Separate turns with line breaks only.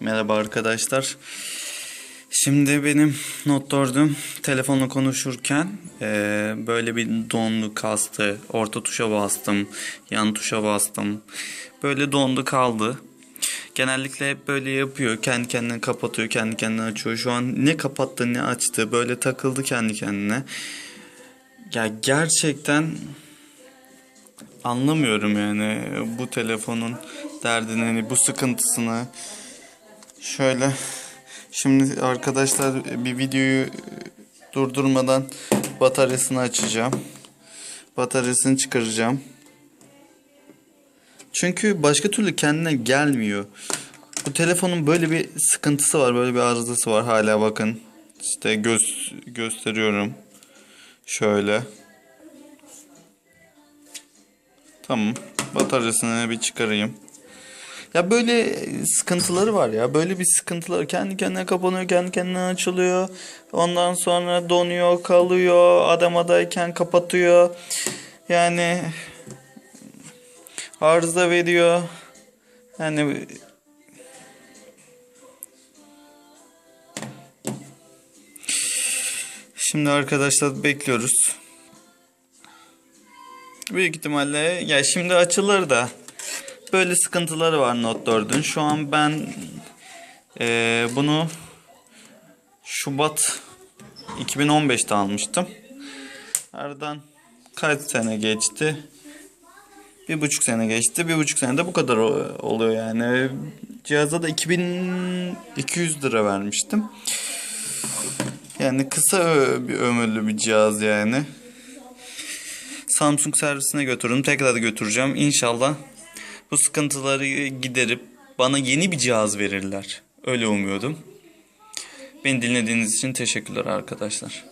Merhaba arkadaşlar. Şimdi benim Note 4'üm telefonla konuşurken eee, böyle bir dondu kastı. Orta tuşa bastım, yan tuşa bastım. Böyle dondu kaldı. Genellikle hep böyle yapıyor. Kendi kendine kapatıyor, kendi kendine açıyor. Şu an ne kapattı ne açtı. Böyle takıldı kendi kendine. Ya gerçekten anlamıyorum yani bu telefonun derdini, hani bu sıkıntısını. Şöyle şimdi arkadaşlar bir videoyu durdurmadan bataryasını açacağım. Bataryasını çıkaracağım. Çünkü başka türlü kendine gelmiyor. Bu telefonun böyle bir sıkıntısı var, böyle bir arızası var hala bakın. İşte göz gösteriyorum. Şöyle. Tamam. Bataryasını bir çıkarayım. Ya böyle sıkıntıları var ya. Böyle bir sıkıntıları kendi kendine kapanıyor, kendi kendine açılıyor. Ondan sonra donuyor, kalıyor. Adamadayken kapatıyor. Yani arıza veriyor. Yani Şimdi arkadaşlar bekliyoruz. Büyük ihtimalle ya şimdi açılır da böyle sıkıntıları var Note 4'ün. Şu an ben eee, bunu Şubat 2015'te almıştım. Aradan kaç sene geçti? Bir buçuk sene geçti. Bir buçuk senede bu kadar oluyor yani. Cihaza da 2200 lira vermiştim. Yani kısa bir ömürlü bir cihaz yani. Samsung servisine götürdüm. Tekrar götüreceğim. İnşallah bu sıkıntıları giderip bana yeni bir cihaz verirler. Öyle umuyordum. Beni dinlediğiniz için teşekkürler arkadaşlar.